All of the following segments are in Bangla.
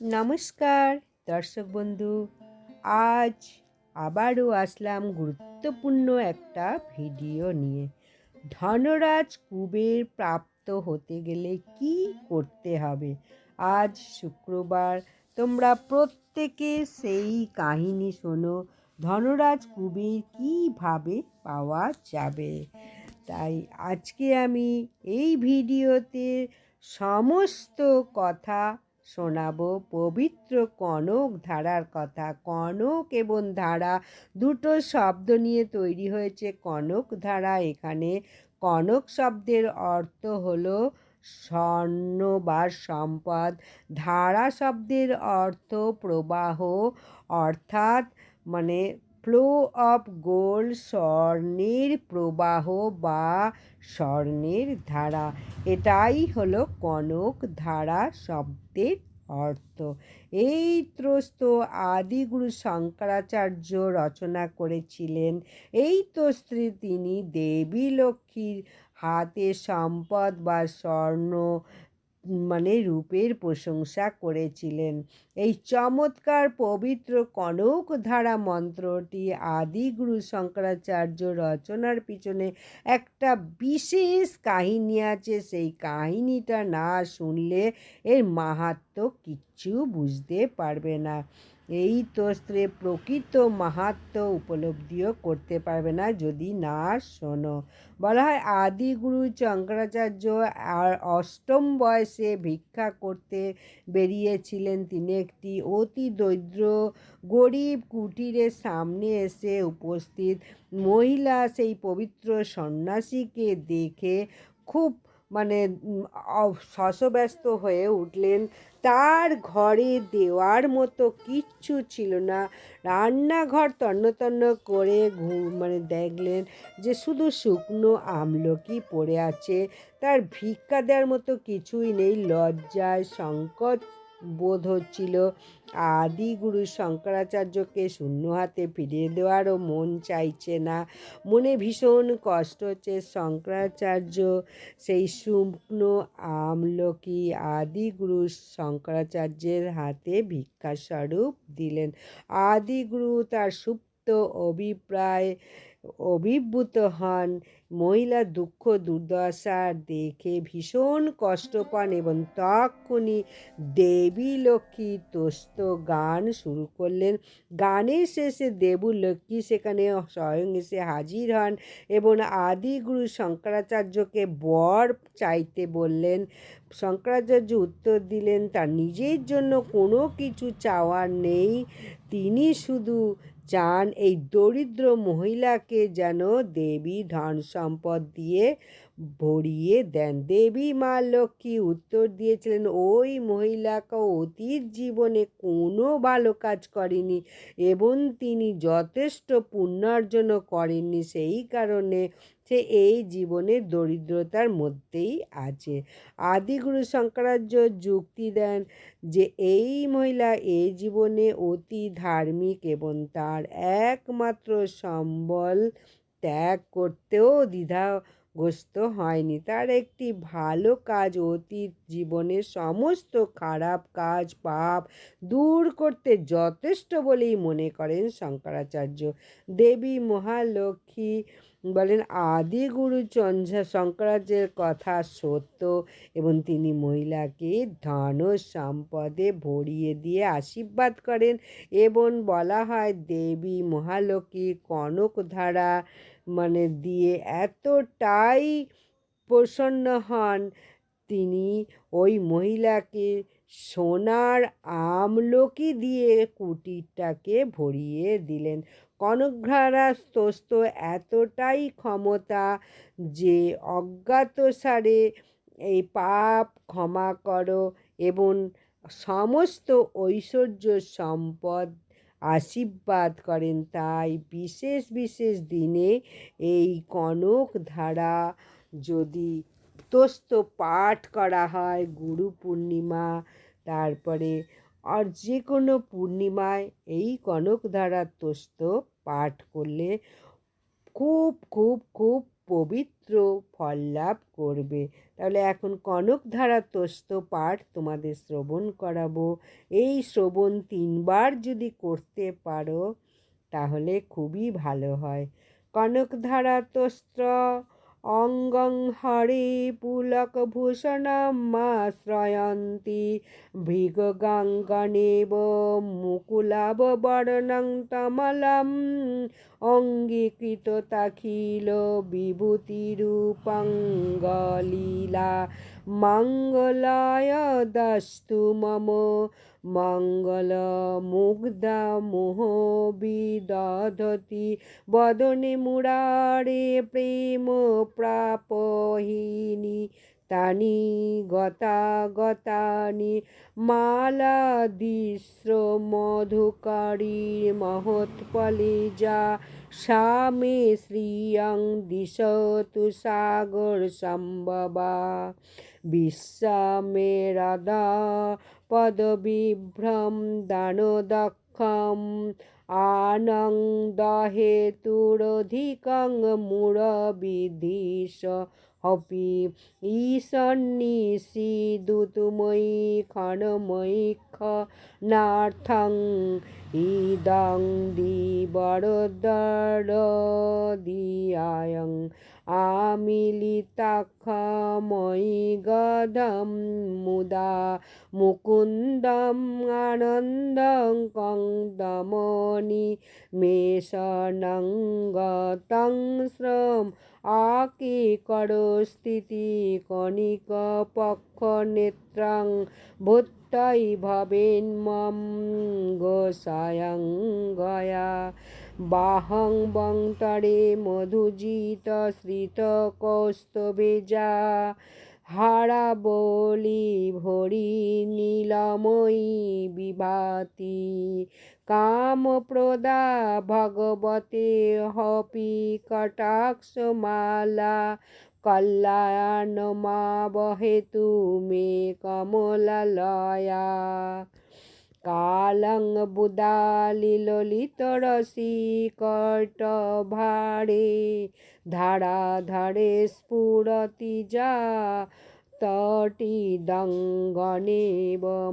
নমস্কার, দর্শক বন্ধু। আজ আবারও আসলাম গুরুত্বপূর্ণ একটা ভিডিও নিয়ে। ধনরাজ কুবের প্রাপ্ত হতে গেলে কি করতে হবে? আজ শুক্রবার, তোমরা প্রত্যেকে সেই কাহিনী শোনো, ধনরাজ কুবের কীভাবে পাওয়া যাবে। তাই আজকে আমি এই ভিডিওতে সমস্ত কথা শোনাবো পবিত্র কনক ধারার কথা। কনক এবং ধারা দুটো শব্দ নিয়ে তৈরি হয়েছে কনক ধারা এখানে। কনক শব্দের অর্থ হলো স্বর্ণ বা সম্পদ। ধারা শব্দের অর্থ প্রবাহ, অর্থাৎ মানে ফ্লো অফ গোল্ড স্বর্ণের প্রবাহ বা স্বর্ণের ধারা। এটাই হলো কনক ধারা শব্দের অর্থ। এই ত্রস্ত আদিগুরু শঙ্করাচার্য রচনা করেছিলেন। এই তস্ত্রে তিনি দেবী লক্ষ্মীর হাতে সম্পদ বা স্বর্ণ মানে রূপের প্রশংসা করেছিলেন। এই চমৎকার পবিত্র কনক ধারা মন্ত্রটি আদিগুরু শঙ্করাচার্য রচনার পিছনে একটা বিশেষ কাহিনী আছে। সেই কাহিনীটা না শুনলে এর মাহাত্ম কিচ্ছু বুঝতে পারবে না। এই তস্ত্রে প্রকৃত মাহাত্ম উপলব্ধিও করতে পারবে না যদি না শোনো। বলা হয়, আদিগুরু শঙ্করাচার্য আর অষ্টম বয়সে ভিক্ষা করতে বেরিয়েছিলেন। তিনি একটি অতি দরিদ্র, গরিব কুটিরের সামনে এসে উপস্থিত। মহিলা সেই পবিত্র সন্ন্যাসীকে দেখে খুব মানে শশব্যস্ত হয়ে উঠলেন। তার ঘরে দেওয়ার মতো কিচ্ছু ছিল না। রান্নাঘর তন্ন তন্ন করে মানে দেখলেন যে শুধু শুকনো আমলকি পড়ে আছে। তার ভিক্ষা দেওয়ার মতো কিছুই নেই। লজ্জায় সংকট বোধ হচ্ছিল আদি গুরু শঙ্করাচার্যকে শূন্য হাতে ফিরিয়ে দেওয়ারও মন চাইছে না। মনে ভীষণ কষ্ট হচ্ছে শঙ্করাচার্য সেই শুকনো আমলকি আদি গুরু শঙ্করাচার্যের হাতে ভিক্ষাস্বরূপ দিলেন। আদি গুরু তার সুপ্ত অভিপ্রায় অভিভূত হন। মহিলা দুঃখ দুর্দশা দেখে ভীষণ কষ্ট পান এবং তখনই দেবী লক্ষ্মী তোস্ত গান শুরু করলেন। গানের শেষে দেবু লক্ষ্মী সেখানে স্বয়ং এসে হাজির হন এবং আদিগুরু শঙ্করাচার্যকে বর চাইতে বললেন। শঙ্করাচার্য উত্তর দিলেন, তার নিজের জন্য কোনো কিছু চাওয়ার নেই। তিনি শুধু চান এই দরিদ্র মহিলাকে যেন দেবী ধন সম্পদ দিয়ে ভরিয়ে দেন। দেবী মা লক্ষ্মী উত্তর দিয়েছিলেন, ওই মহিলাকে অতীত জীবনে কোনো ভালো কাজ করেনি এবং তিনি যথেষ্ট পুণ্যার্জন করেননি। সেই কারণে সে এই জীবনের দরিদ্রতার মধ্যেই আছে। আদিগুরু শঙ্করাচার্য যুক্তি দেন যে এই মহিলা এই জীবনে অতি ধার্মিক এবং তার একমাত্র সম্বল ত্যাগ করতেও দ্বিধা গ্রস্ত হয়নি। তার একটি ভালো কাজ অতীত জীবনের সমস্ত খারাপ কাজ, পাপ দূর করতে যথেষ্ট বলেই মনে করেন শঙ্করাচার্য। দেবী মহালক্ষ্মী বলেন, আদি গুরু শঙ্করাচার্যের কথা সত্য এবং তিনি মহিলাকে ধন সম্পদে ভরিয়ে দিয়ে আশীর্বাদ করেন এবং বলা হয়, দেবী মহালক্ষ্মী কনকধারা মানে দিয়ে এতটাই প্রসন্ন হন। তিনি ওই মহিলাকে সোনার আমলকি দিয়ে কুটিরটাকে ভরিয়ে দিলেন। কনকঘারা স্তস্ত এতটাই ক্ষমতা যে অজ্ঞাতসারে এই পাপ ক্ষমা করো এবং সমস্ত ঐশ্বর্য সম্পদ আশীর্বাদ করেন। তাই বিশেষ বিশেষ দিনে এই কনক ধারা যদি তোস্ত পাঠ করা হয়, গুরু পূর্ণিমা, তারপরে আর যে কোনো পূর্ণিমায় এই কনক ধারা তোস্ত পাঠ করলে খুব খুব খুব পবিত্র ফল লাভ করবে। তাহলে এখন কনকধারা তস্ত পাঠ তোমাদের শ্রবণ করাবো। এই শ্রবণ তিনবার যদি করতে পারো, তাহলে খুবই ভালো হয়। কনকধারা তস্ত্র অঙ্গং হরে পুলকভূষণমাশ্রয়ন্তি ভৃগগাঙ্গনেব মুকুলাবর্ণং তমলম। অঙ্গীকৃত অঙ্গীকৃততাখিল বিভূতিরূপঙ্গলীলা মঙ্গলায় দস্তু মম মঙ্গলমুগ্ধা মোহ বিদধতি বদনে মুরারে প্রেম প্রাপহিনী তানি গতা গতানি মালাদিস্র মধুকারী মহৎফলে যা স্বামে শ্রিয়ং দিশতু সাগর সম্ভবা বিশ্বামেরাদা পদবিভ্রম দানদক্ষম আনন্দহেতুরধিকং মূঢ়বিধিশ হপি ঈশন্নিষিদুতুময়ী ক্ষণময়ীক্ষ নার্থং ইদং দিবরদরদিয়ায়ং আমিলিতাক্ষময়ী গদম মুদা মুকুন্দম আনন্দং কংদমনি মেষনঙ্গতং শ্রম আকিকরস্থিতি কণিক পক্ষ নেত্রং ভূত্তৈ ভবেন মম গোসায়ং গয়া। বাহং বংতরে মধুজিত শ্রিত কৌস্তবেজা হারা বলি ভরি নীলময়ী বিভাতি কামপ্রদা ভগবতে হপি কটাক্ষমালা কল্যাণমাবহেতু মে কমলালয়া। কালং বুদালিলিতরসি কটভারে ধারা ধারে স্ফুরতি যা তটিদঙ্গনেব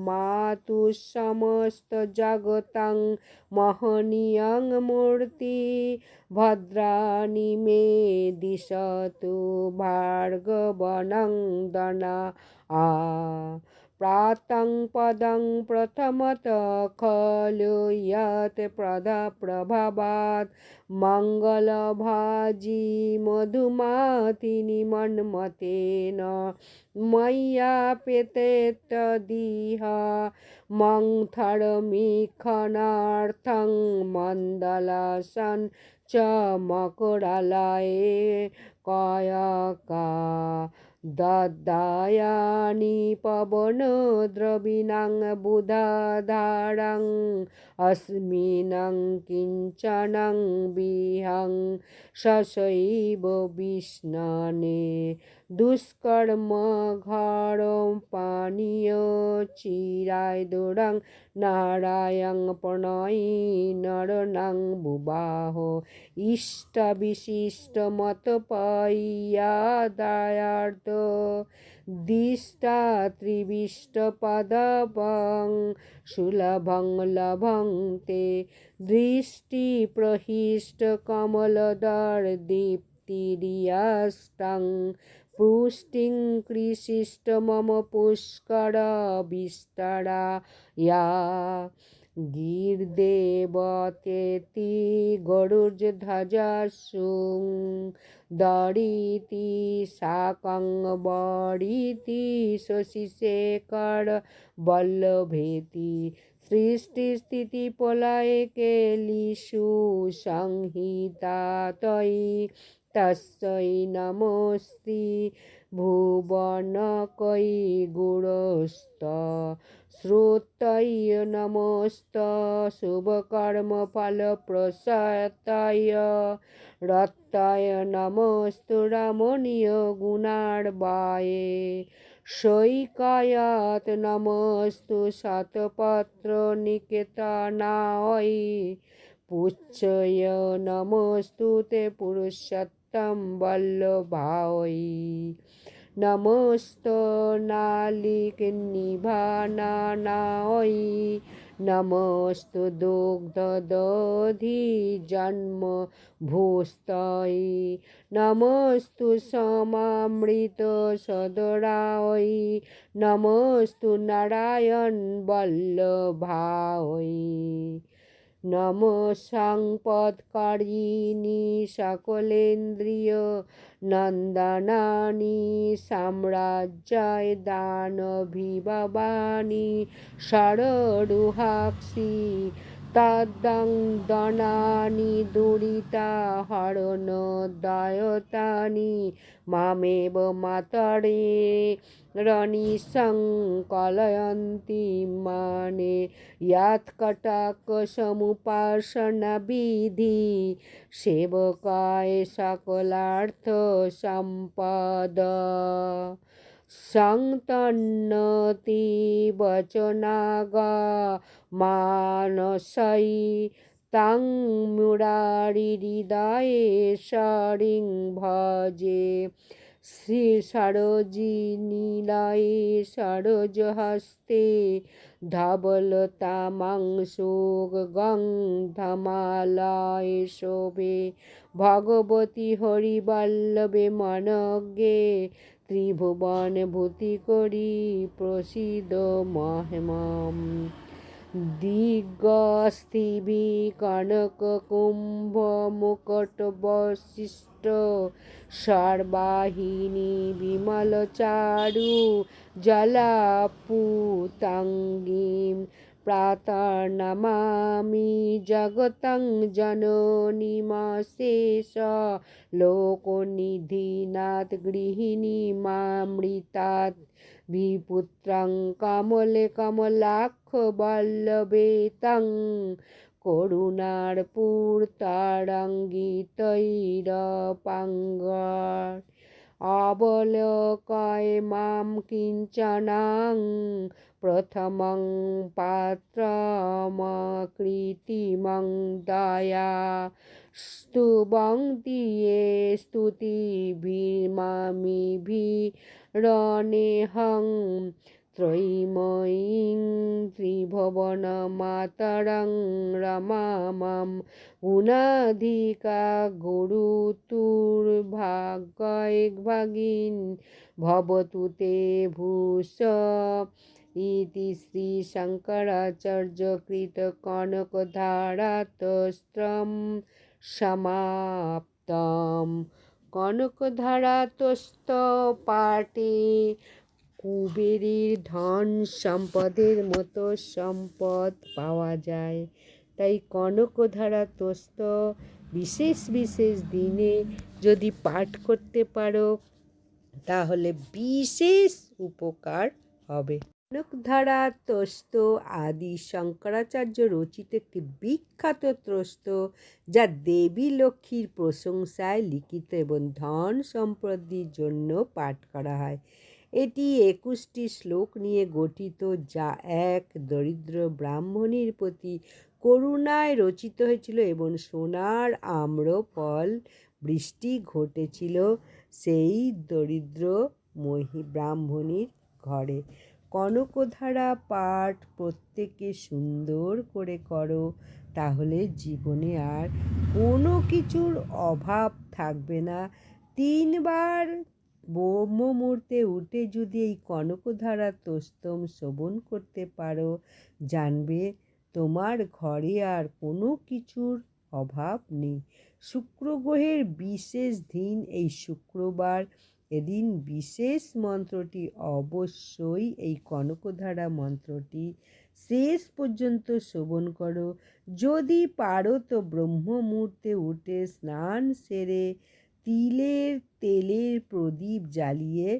মাতু সমস্ত জগতং মহনীয়ং মূর্তি ভদ্রাণি মে দিশতু প্রাতং পদং প্রথমত খলু ইয়াত প্রদা প্রভাবাত মঙ্গল মঙ্গলভাজি মধুমাতিনি মন্মতেন মাইয়া পেতে তদিহ মংথরমিখনার্থং মন্দলাসন চ মকরালয়ে কয়কা ददायानि पवनद्रविणां बुधाधारं अस्मिनं किञ्चनं विहं शशैव विष्णने দুষ্কর্ম ঘর পানীয় চিরায় দোড়াং নারায়ং প্রণয়ী নরনাং বুবাহ ইষ্ট বিশিষ্ট মত পাইয়া দায়ার্থ দিষ্টা ত্রিবিষ্ট পদপং সুলভং লভং তে দৃষ্টি প্রহিষ্ট কমলদর দীপ্তিরিয়াষ্টং পুষ্টিং কৃষিষ্ট মম পুষ্কর বিস্তরা ইয়া গির্দেবতেতি গরুর্ধ্বজসুং দরিতি শাকং বরিতি শশিশেখর বল্লভেতি সৃষ্টিস্থিতি প্রলয় কেলিষু সংহিতা তয়ি তস্যৈ নমস্তি ভুবনকৈ গুরস্ত শ্রোতৈ নমস্ত শুভকর্মফলপ্রসতায় রত্তায় নমস্তু রমণীয় গুণার্বায়ে সৈকায়াত নমস্তু শতপত্র নিকেতনায় পুচ্ছয় নমস্তু তে পুরুষত্ব চিত্তম বল্লভাই নমস্ত নালিক নিভানানায় নমস্তু দুগ্ধ দধি জন্ম ভূস্তয় নমস্তু সমামৃত সদরায় নমস্তু নারায়ণ বল্লভায় নম সংপদকারিণী সকলেন্দ্রিয় নন্দনানি সাম্রাজ্যায় দানভিবানী ষড়রুহাক্ষি তদং দনানি দুরিতা হরণ দয়তানি মামেব মাতরে রনিসং কলয়ন্তি মানে ইয়াৎকটাকসমুপাসনাবিধি সেবকায় সকলার্থ সম্পদ। সন্তন্নতি বচনাগা মানসাই তাং মুরারি হৃদয়ে সরিং ভজে শ্রী সরোজি নীলায় সরোজ হস্তে ধবল তামাং গং ধমালয় শোভে ভগবতী হরিবল্লবে মনজ্ঞে ত্রিভুবন ভূতি করি প্রসিদ মহেমম। দিগস্থিভি কনক কুম্ভ মুকট বশিষ্ট সর্বাহিনী বিমল চারু জলাপুতাঙ্গীম প্রাতর্নমামি জগতং জননীমশেষ লোকনিধিনাথ গৃহিণী মামৃতাৎ বিপুত্রং কমলে কমলাক্ষ বল্লভে তং। করুণার পূর্তারঙ্গিতৈরপাঙ্গর অবলোকয় মাম কিঞ্চনাং प्रथमं पात्रमकृतिमं दया स्तुवं दिये स्तुतिभिमामिभिरणेहं त्रयीमयीं त्रिभुवनमातरं रमामं गुणाधिका गुरुतुर्भागैर्भागिन् भवतु ते भूष ইতি শ্রী শঙ্করাচার্য শঙ্করাচার্যকৃত কনকধারাতস্ত্রম সমাপ্তম কনকধারাতস্ত পাটে কুবেরের ধন সম্পদের মতো সম্পদ পাওয়া যায় তাই কনকধারা তোস্ত বিশেষ বিশেষ দিনে যদি পাঠ করতে পারো তাহলে বিশেষ উপকার হবে কনকধারা ত্রস্ত আদি শঙ্করাচার্য রচিত একটি বিখ্যাত ত্রস্ত, যা দেবী লক্ষ্মীর প্রশংসায় লিখিত এবং ধন সম্পত্তির জন্য পাঠ করা হয়। এটি একুশটি শ্লোক নিয়ে গঠিত, যা এক দরিদ্র ব্রাহ্মণীর প্রতি করুণায় রচিত হয়েছিল এবং সোনার আম্র ফল বৃষ্টি ঘটেছিল সেই দরিদ্র মহি, ব্রাহ্মণীর ঘরে। কনকধারা পাঠ প্রত্যেকে সুন্দর করে করো, তাহলে জীবনে আর কোনো কিছুর অভাব থাকবে না। তিনবার ব্রহ্ম মুহূর্তে উঠে যদি এই কনকধারা তোস্তম শোভন করতে পারো, জানবে তোমার ঘরে আর কোনো কিছুর অভাব নেই। শুক্র গ্রহের বিশেষ দিন এই শুক্রবার। এদিন বিশেষ মন্ত্রটি অবশ্যই এই কনকধারা মন্ত্রটি শেষ পর্যন্ত শোভন করো। যদি পারো তো ব্রহ্ম মুহূর্তে উঠে স্নান সেরে তিলের তেলের প্রদীপ জ্বালিয়ে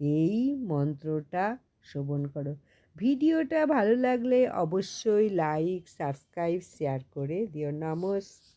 এই মন্ত্রটা শোভন করো। ভিডিওটা ভালো লাগলে অবশ্যই লাইক সাবস্ক্রাইব শেয়ার করে দিও। নমস্কার।